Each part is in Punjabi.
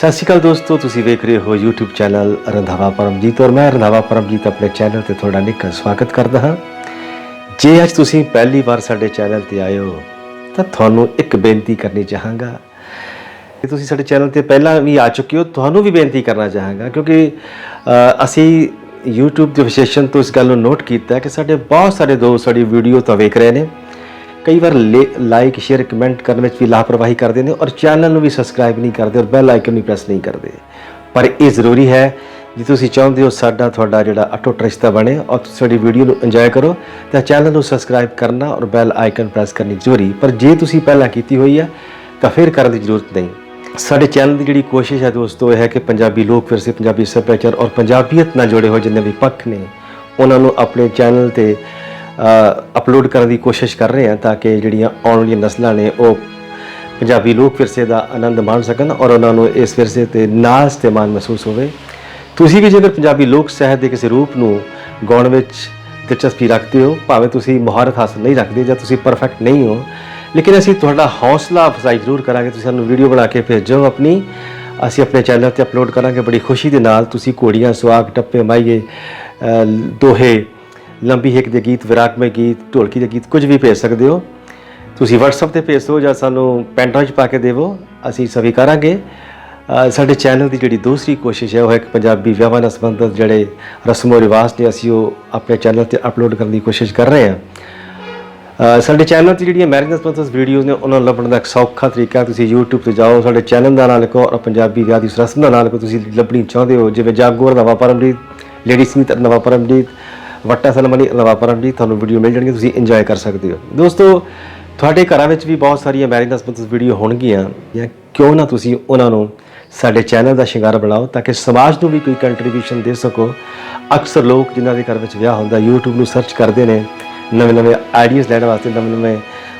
ਸਤਿ ਸ਼੍ਰੀ ਅਕਾਲ ਦੋਸਤੋ, ਤੁਸੀਂ ਵੇਖ ਰਹੇ ਹੋ YouTube ਚੈਨਲ ਰੰਧਾਵਾ ਪਰਮਜੀਤ ਔਰ ਮੈਂ ਰੰਧਾਵਾ ਪਰਮਜੀਤ ਆਪਣੇ ਚੈਨਲ ਤੇ ਤੁਹਾਡਾ ਨਿੱਘਾ ਸਵਾਗਤ ਕਰਦਾ ਹਾਂ। ਜੇ ਅੱਜ ਤੁਸੀਂ ਪਹਿਲੀ ਵਾਰ ਸਾਡੇ ਚੈਨਲ ਤੇ ਆਏ ਹੋ, ਤਾਂ ਤੁਹਾਨੂੰ ਇੱਕ ਬੇਨਤੀ ਕਰਨੀ ਚਾਹਾਂਗਾ। ਕਿ ਤੁਸੀਂ ਸਾਡੇ ਚੈਨਲ ਤੇ ਪਹਿਲਾਂ ਵੀ ਆ ਚੁੱਕੇ ਹੋ, ਤੁਹਾਨੂੰ ਵੀ ਬੇਨਤੀ ਕਰਨਾ ਚਾਹਾਂਗਾ, ਕਿਉਂਕਿ ਅਸੀਂ YouTube ਦੇ ਵਿਸ਼ੇਸ਼ਣ ਤੋਂ ਇਸ ਗੱਲ ਨੂੰ ਨੋਟ ਕੀਤਾ ਕਿ ਸਾਡੇ ਬਹੁਤ ਸਾਰੇ ਦੋਸਤ ਸਾਡੀ ਵੀਡੀਓ ਤਾਂ ਵੇਖ ਰਹੇ ਨੇ। ਕਈ ਵਾਰ ਲਾਈਕ ਸ਼ੇਅਰ ਕਮੈਂਟ ਕਰਨ ਵਿੱਚ ਵੀ ਲਾਪਰਵਾਹੀ ਕਰਦੇ ਨੇ ਔਰ ਚੈਨਲ ਨੂੰ ਵੀ ਸਬਸਕ੍ਰਾਈਬ ਨਹੀਂ ਕਰਦੇ ਔਰ ਬੈਲ ਆਈਕਨ ਵੀ ਪ੍ਰੈਸ ਨਹੀਂ ਕਰਦੇ। ਪਰ ਇਹ ਜ਼ਰੂਰੀ ਹੈ ਜੇ ਤੁਸੀਂ ਚਾਹੁੰਦੇ ਹੋ ਸਾਡਾ ਤੁਹਾਡਾ ਜਿਹੜਾ ਅਟੁੱਟ ਰਿਸ਼ਤਾ ਬਣੇ ਔਰ ਤੁਸੀਂ ਸਾਡੀ ਵੀਡੀਓ ਨੂੰ ਇੰਜੋਏ ਕਰੋ, ਤਾਂ ਚੈਨਲ ਨੂੰ ਸਬਸਕ੍ਰਾਈਬ ਕਰਨਾ ਔਰ ਬੈਲ ਆਈਕਨ ਪ੍ਰੈਸ ਕਰਨੀ ਜ਼ਰੂਰੀ। ਪਰ ਜੇ ਤੁਸੀਂ ਪਹਿਲਾਂ ਕੀਤੀ ਹੋਈ ਹੈ ਤਾਂ ਫਿਰ ਕਰਨ ਦੀ ਜ਼ਰੂਰਤ ਨਹੀਂ। ਸਾਡੇ ਚੈਨਲ ਦੀ ਜਿਹੜੀ ਕੋਸ਼ਿਸ਼ ਹੈ ਦੋਸਤੋ, ਇਹ ਹੈ ਕਿ ਪੰਜਾਬੀ ਲੋਕ ਵਿਰਸੇ ਪੰਜਾਬੀ ਸੱਭਿਆਚਾਰ ਔਰ ਪੰਜਾਬੀਅਤ ਨਾਲ ਜੁੜੇ ਹੋਏ ਜਿੰਨੇ ਵੀ ਪੱਖ ਨੇ, ਉਹਨਾਂ ਨੂੰ ਆਪਣੇ ਚੈਨਲ ਤੇ ਅਪਲੋਡ ਕਰਨ ਦੀ ਕੋਸ਼ਿਸ਼ ਕਰ ਰਹੇ ਹਾਂ ਤਾਂ ਕਿ ਜਿਹੜੀਆਂ ਆਉਣ ਵਾਲੀਆਂ ਨਸਲਾਂ ਨੇ ਉਹ ਪੰਜਾਬੀ ਲੋਕ ਵਿਰਸੇ ਦਾ ਆਨੰਦ ਮਾਣ ਸਕਣ ਔਰ ਉਹਨਾਂ ਨੂੰ ਇਸ ਵਿਰਸੇ ਤੇ ਨਾਜ਼ ਤੇ ਮਾਣ ਮਹਿਸੂਸ ਹੋਵੇ। ਤੁਸੀਂ ਵੀ ਜੇਕਰ ਪੰਜਾਬੀ ਲੋਕ ਸਾਹਿਤ ਦੇ ਕਿਸੇ ਰੂਪ ਨੂੰ ਗਾਉਣ ਵਿੱਚ ਦਿਲਚਸਪੀ ਰੱਖਦੇ ਹੋ, ਭਾਵੇਂ ਤੁਸੀਂ ਮਹਾਰਤ ਹਾਸਲ ਨਹੀਂ ਰੱਖਦੇ ਜਾਂ ਤੁਸੀਂ ਪਰਫੈਕਟ ਨਹੀਂ ਹੋ, ਲੇਕਿਨ ਅਸੀਂ ਤੁਹਾਡਾ ਹੌਸਲਾ ਅਫਜ਼ਾਈ ਜ਼ਰੂਰ ਕਰਾਂਗੇ। ਤੁਸੀਂ ਸਾਨੂੰ ਵੀਡੀਓ ਬਣਾ ਕੇ ਭੇਜੋ ਆਪਣੀ। ਅਸੀਂ ਆਪਣੇ ਚੈਨਲ ਤੇ ਅਪਲੋਡ ਕਰਾਂਗੇ। ਬੜੀ ਖੁਸ਼ੀ ਦੇ ਨਾਲ ਤੁਸੀਂ ਘੋੜੀਆਂ ਸੁਆਗ ਟੱਪੇ ਮਾਈਏ ਦੋਹੇ ਲੰਬੀ ਹਿੱਕ ਦੇ ਗੀਤ, ਵਿਰਾਗਮਈ ਗੀਤ, ਢੋਲਕੀ ਦੇ ਗੀਤ, ਕੁਝ ਵੀ ਭੇਜ ਸਕਦੇ ਹੋ। ਤੁਸੀਂ WhatsApp ਤੇ ਭੇਜ ਦਿਓ ਜਾਂ ਸਾਨੂੰ ਪੈਂਟਾਂ 'ਚ ਪਾ ਕੇ ਦੇਵੋ। ਅਸੀਂ ਸਵੀ ਕਰਾਂਗੇ। ਸਾਡੇ ਚੈਨਲ ਦੀ ਜਿਹੜੀ ਦੂਸਰੀ ਕੋਸ਼ਿਸ਼ ਹੈ, ਉਹ ਹੈ ਕਿ ਪੰਜਾਬੀ ਵਿਆਹਾਂ ਨਾਲ ਸੰਬੰਧਿਤ ਜਿਹੜੇ ਰਸਮੋ ਰਿਵਾਜ ਨੇ, ਅਸੀਂ ਉਹ ਆਪਣੇ ਚੈਨਲ ਤੇ ਅਪਲੋਡ ਕਰਨ ਦੀ ਕੋਸ਼ਿਸ਼ ਕਰ ਰਹੇ ਹਾਂ। ਸਾਡੇ ਚੈਨਲ ਤੇ ਜਿਹੜੀਆਂ ਮੈਰਿਜ ਨਾਲ ਸੰਬੰਧਿਤ ਵੀਡੀਓਜ਼ ਨੇ, ਉਹਨਾਂ ਨੂੰ ਲੱਭਣ ਦਾ ਇੱਕ ਸੌਖਾ ਤਰੀਕਾ ਤੁਸੀਂ YouTube ਤੇ ਜਾਓ, ਸਾਡੇ ਚੈਨਲ ਦਾ ਨਾਮ ਲਿਖੋ ਔਰ ਪੰਜਾਬੀ ਵਿਆਹ ਦੀ ਉਸ ਰਸਮ ਦਾ ਨਾਮ ਲਿਖੋ। ਤੁਸੀਂ ਲੱਭਣੀ ਚਾਹੁੰਦੇ ਹੋ, ਜਿਵੇਂ ਜਾਗੋਰ ਨਵਾਂ ਪਰਮਜੀਤ, ਲੇਡੀ ਸੰਗੀਤ ਨਵਾਂ ਪਰਮਜੀਤ ਵੱਟਾ ਸਨਮਨੀ ਨਵਾਂ ਪਰਮਜੀਤ ਤੁਹਾਨੂੰ ਵੀਡੀਓ ਮਿਲ ਜਾਣਗੇ ਤੁਸੀਂ ਇੰਜੋਏ ਕਰ ਸਕਦੇ ਹੋ। ਦੋਸਤੋ, ਤੁਹਾਡੇ ਘਰਾਂ ਵਿੱਚ ਵੀ ਬਹੁਤ ਸਾਰੀਆਂ ਮੈਰਿਜ ਨਾਲ ਵੀਡੀਓ ਹੋਣਗੀਆਂ ਜਾਂ ਕਿਉਂ ਨਾ ਤੁਸੀਂ ਉਹਨਾਂ ਨੂੰ ਸਾਡੇ ਚੈਨਲ ਦਾ ਸ਼ਿੰਗਾਰ ਬਣਾਓ ਤਾਂ ਕਿ ਸਮਾਜ ਨੂੰ ਵੀ ਕੋਈ ਕੰਟਰੀਬਿਊਸ਼ਨ ਦੇ ਸਕੋ। ਅਕਸਰ ਲੋਕ ਜਿਨ੍ਹਾਂ ਦੇ ਘਰ ਵਿੱਚ ਵਿਆਹ ਹੁੰਦਾ, YouTube ਨੂੰ ਸਰਚ ਕਰਦੇ ਨੇ, ਨਵੇਂ ਨਵੇਂ ਆਈਡੀਆਜ਼ ਲੈਣ ਵਾਸਤੇ, ਨਵੇਂ ਨਵੇਂ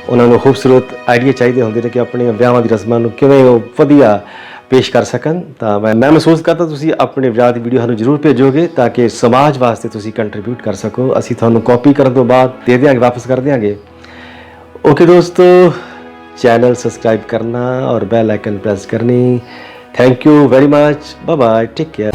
ਉਹਨਾਂ ਨੂੰ ਖੂਬਸੂਰਤ ਆਈਡੀਆ ਚਾਹੀਦੇ ਹੁੰਦੇ ਨੇ ਕਿ ਆਪਣੀਆਂ ਵਿਆਹਾਂ ਦੀ ਰਸਮਾਂ ਨੂੰ ਕਿਵੇਂ ਉਹ ਵਧੀਆ ਪੇਸ਼ ਕਰ ਸਕਣ, ਤਾਂ ਮੈਂ ਮੈਂ ਮਹਿਸੂਸ ਕਰਦਾ ਤੁਸੀਂ ਆਪਣੇ ਵਿਆਹ ਦੀ ਵੀਡੀਓ ਸਾਨੂੰ ਜ਼ਰੂਰ ਭੇਜੋਗੇ ਤਾਂ ਕਿ ਸਮਾਜ ਵਾਸਤੇ ਤੁਸੀਂ ਕੰਟਰੀਬਿਊਟ ਕਰ ਸਕੋ। ਅਸੀਂ ਤੁਹਾਨੂੰ ਕਾਪੀ ਕਰਨ ਤੋਂ ਬਾਅਦ ਦੇ ਦਿਆਂਗੇ, ਵਾਪਸ ਕਰ ਦਿਆਂਗੇ। ਓਕੇ ਦੋਸਤੋ ਚੈਨਲ ਸਬਸਕ੍ਰਾਈਬ ਕਰਨਾ ਔਰ ਬੈਲ ਆਈਕਨ ਪ੍ਰੈਸ ਕਰਨੀ। Thank you very much bye bye take care